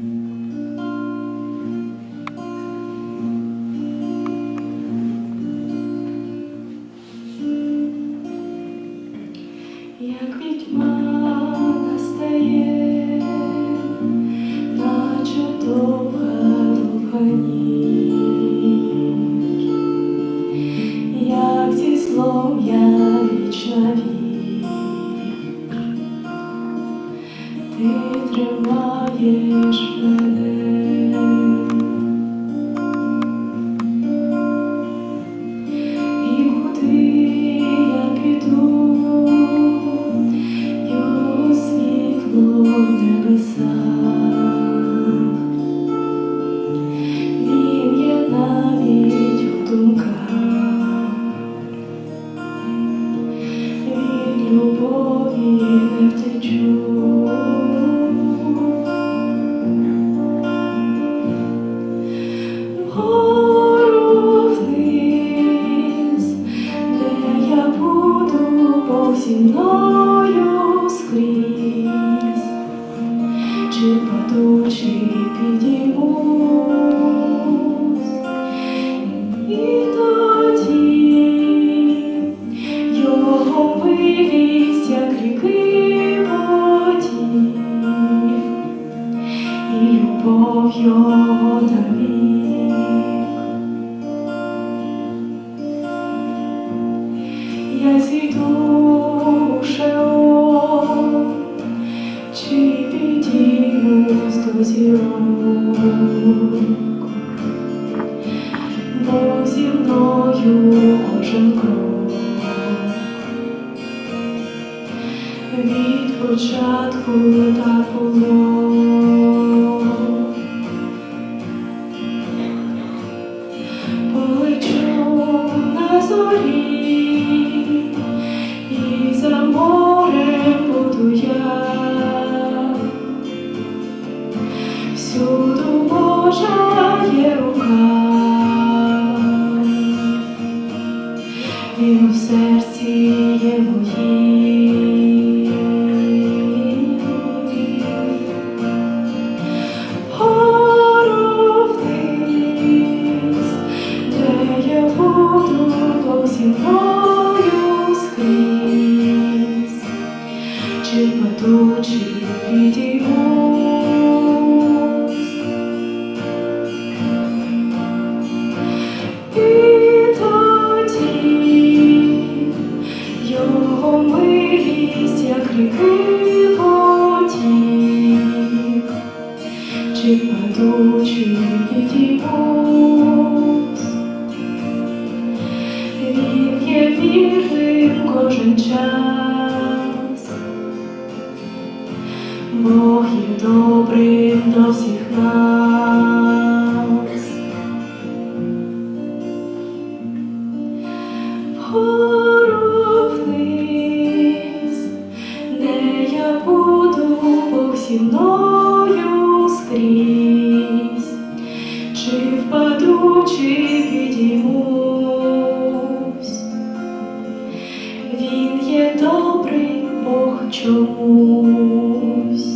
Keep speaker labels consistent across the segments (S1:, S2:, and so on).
S1: Mm-hmm. ти тримаєш мене. Кожен крок. Від початку та поло полечу на зорі і за морем буду всюду Божа є рука. серці. Бог є добрим до всіх нас. Гору вниз, де я буду Бог зі мною скрізь, чи впаду, чи підіймусь, Він є добрий Бог чомусь.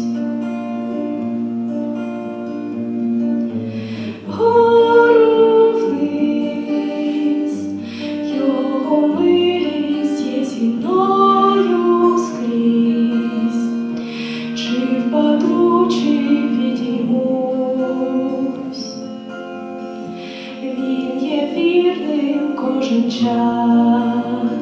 S1: 上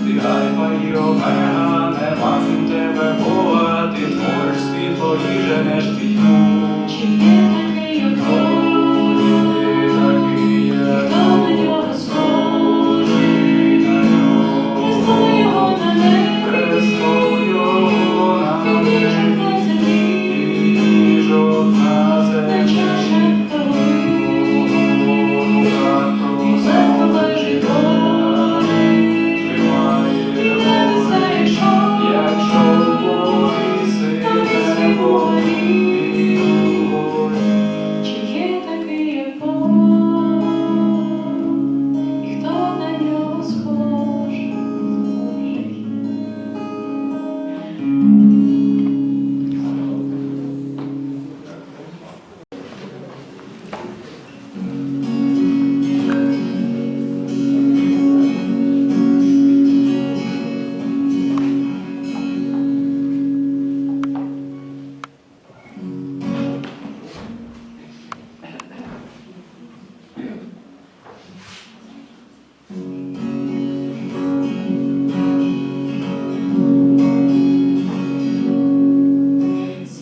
S1: Вдихай пайовена, не максим тебе бога, женеш пітьму.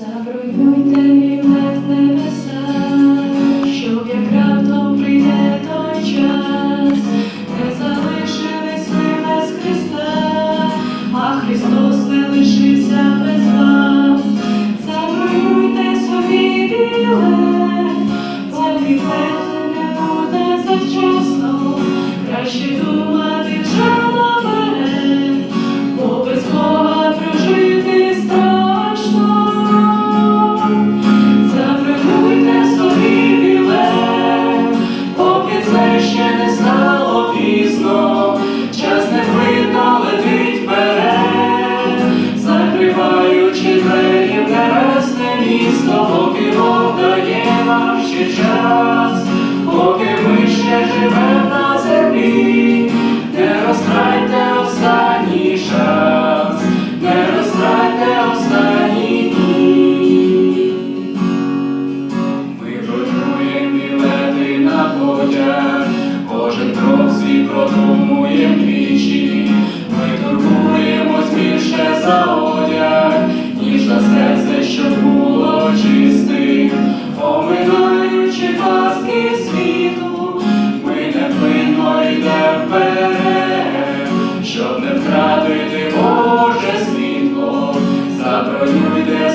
S2: Забронюйте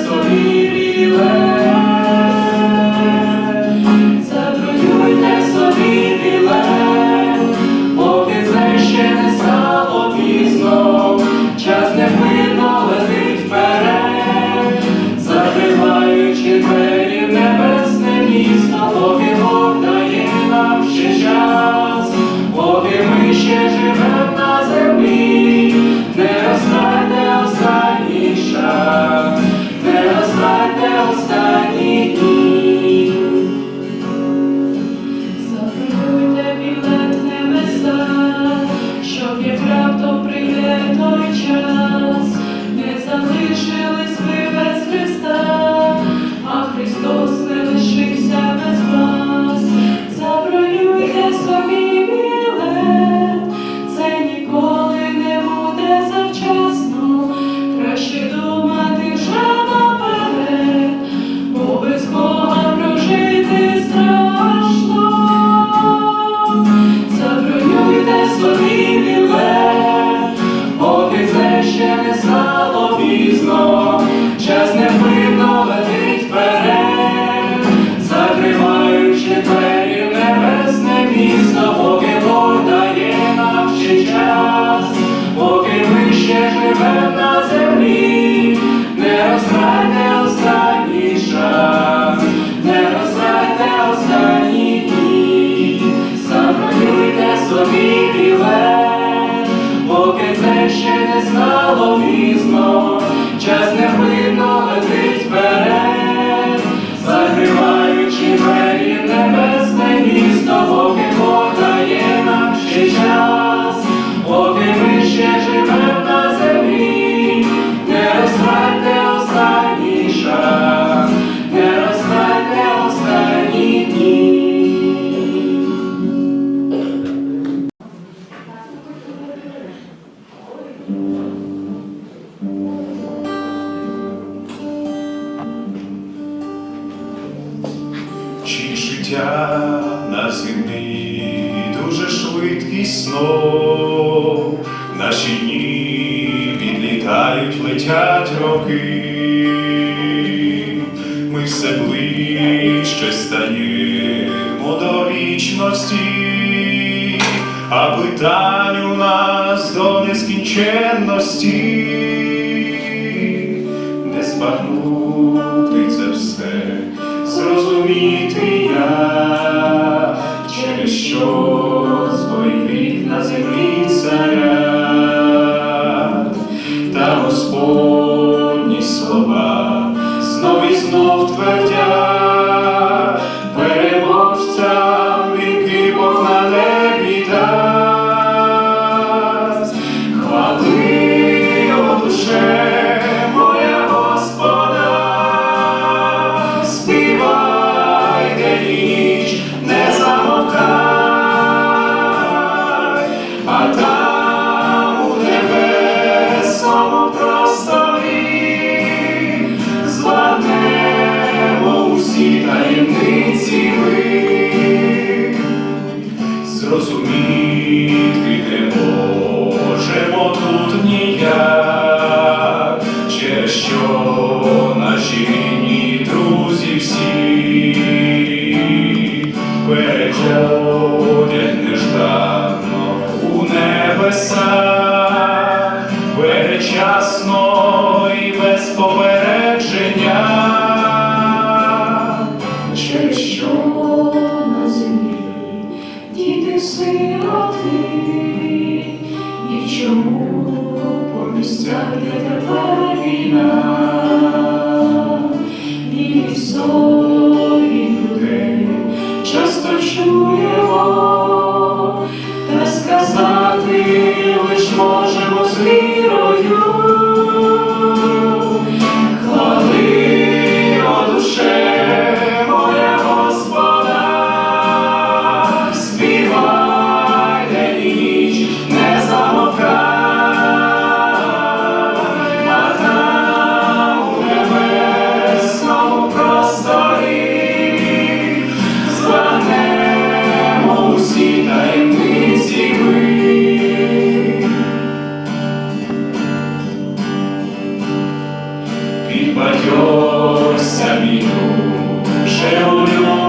S3: so. життя на землі, дуже швидкісно, наші дні відлітають, летять роки, ми все ближче стаємо до вічності, а питань у нас до нескінченності, не збагнути це все. Зрозуміти
S2: Yeah. Співайося мій душе улюблений,